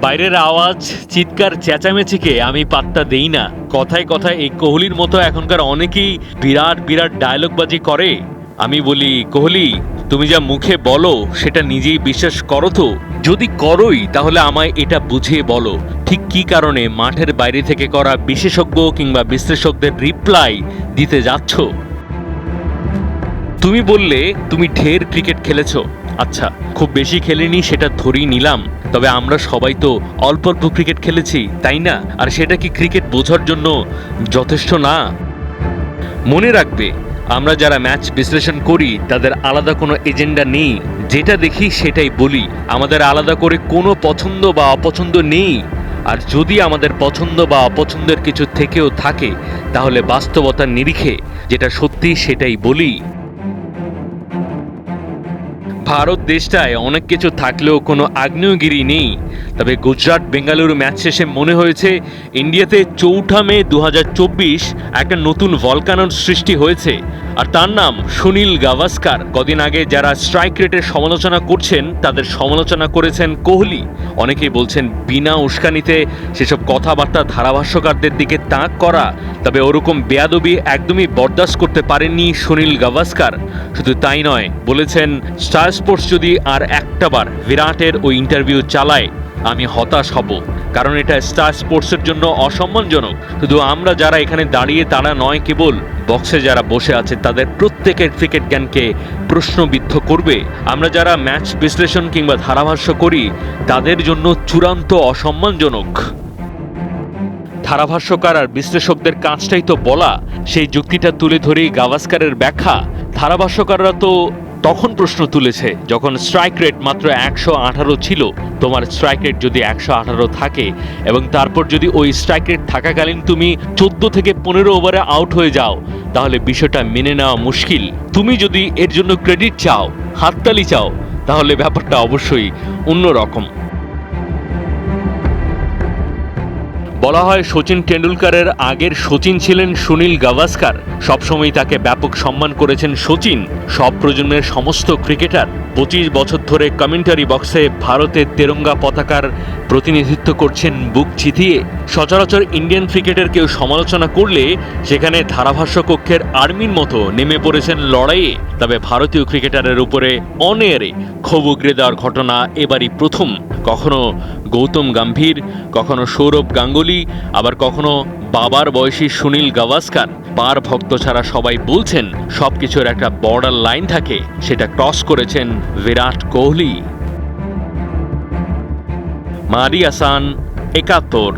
বাইরের আওয়াজ, চিৎকার, চেঁচামেচিকে আমি পাত্তা দেই না। কথায় কথায় এই কোহলির মতো এখনকার অনেকেই বিরাট বিরাট ডায়লগবাজি করে। আমি বলি, কোহলি, তুমি যা মুখে বলো, সেটা নিজেই বিশ্বাস করো তো। যদি করোই, তাহলে আমায় এটা বুঝিয়ে বলো। ঠিক কী কারণে মাঠের বাইরে থেকে করা বিশেষজ্ঞ কিংবা বিশ্লেষকদের রিপ্লাই দিতে যাচ্ছ? তুমি বললে, তুমি ঢের ক্রিকেট খেলেছো। আচ্ছা খুব বেশি খেলিনি সেটা ধরেই নিলাম। তবে আমরা সবাই তো অল্প অল্প ক্রিকেট খেলেছি, তাই না? আর সেটা কি ক্রিকেট বোঝার জন্য যথেষ্ট না? মনে রাখবে, আমরা যারা ম্যাচ বিশ্লেষণ করি, তাদের আলাদা কোনো এজেন্ডা নেই। যেটা দেখি সেটাই বলি। আমাদের আলাদা করে কোনো পছন্দ বা অপছন্দ নেই। আর যদি আমাদের পছন্দ বা অপছন্দের কিছু থেকেও থাকে, তাহলে বাস্তবতার নিরিখে, যেটা সত্যি সেটাই বলি। ভারত দেশটায় অনেক কিছু থাকলেও কোনো আগ্নেয়গিরি নেই। তবে গুজরাট বেঙ্গালুরু ম্যাচ শেষে মনে হয়েছে ইন্ডিয়াতে চৌঠা মে দু হাজার চব্বিশ একটা নতুন ভলকানোর সৃষ্টি হয়েছে। আর তার নাম সুনীল গাভাস্কার। কদিন আগে যারা স্ট্রাইক রেটের সমালোচনা করছেন, তাদের সমালোচনা করেছেন কোহলি। অনেকেই বলছেন, বিনা উস্কানিতে সেসব কথাবার্তা ধারাভাষ্যকারদের দিকে তাক করা, তবে ওরকম বেয়াদবি একদমই বরদাস্ত করতে পারেননি সুনীল গাভাস্কার। শুধু তাই নয়, বলেছেন, স্টার স্পোর্টস যদি আর একটাবার বিরাটের ওই ইন্টারভিউ চালায় আমি হতাশ হব, কারণ এটা স্টার স্পোর্টসের জন্য অসম্মানজনক। শুধু আমরা যারা এখানে দাঁড়িয়ে তারা নয়, কেবল বক্সে যারা বসে আছে, তাদের প্রত্যেকের ক্রিকেট জ্ঞানকে প্রশ্নবিদ্ধ করবে। আমরা যারা ম্যাচ বিশ্লেষণ কিংবা ধারাভাষ্য করি, তাদের জন্য চূড়ান্ত অসম্মানজনক। ধারাভাষ্যকার আর বিশ্লেষকদের কাজটাই তো বলা, সেই যুক্তিটা তুলে ধরেই গাভাস্কারের ব্যাখ্যা। ধারাভাষ্যকাররা তো তখন প্রশ্ন তুলেছে, যখন স্ট্রাইক রেট মাত্র একশো আঠারো ছিল, তোমার স্ট্রাইক রেট যদি একশো আঠারো থাকে, এবং তারপর যদি ওই স্ট্রাইক রেট থাকাকালীন তুমি চোদ্দ থেকে পনেরো ওভারে আউট হয়ে যাও, তাহলে বিষয়টা মেনে নেওয়া মুশকিল। তুমি যদি এর জন্য ক্রেডিট চাও, হাততালি চাও, তাহলে ব্যাপারটা অবশ্যই অন্যরকম। বলা হয় শচীন টেন্ডুলকারের আগের শচীন ছিলেন সুনীল গাভাস্কার। সবসময় তাকে ব্যাপক সম্মান করেছেন শচীন। সব প্রজন্মের সমস্ত ক্রিকেটার পঁচিশ বছর ধরে কমেন্টারি বক্সে ভারতের তেরঙ্গা পতাকার প্রতিনিধিত্ব করছেন বুক চিতিয়ে। সচরাচর ইন্ডিয়ান ক্রিকেটের কেউ সমালোচনা করলে সেখানে ধারাভাষ্য কক্ষের আর্মির মতো নেমে পড়েছেন লড়াইয়ে। তবে ভারতীয় ক্রিকেটারের উপরে অনেয়ারে ক্ষোভ উগরে দেওয়ার ঘটনা এবারই প্রথম। কখনো গৌতম গম্ভীর, কখনো সৌরভ গাঙ্গুলি, আবার কখনো বাবার বয়সী সুনীল গাভাস্কার। পার ভক্ত ছাড়া সবাই বলছেন সব কিছুর একটা বর্ডার লাইন থাকে, সেটা ক্রস করেছেন বিরাট কোহলি। মারি আসান একাত্তর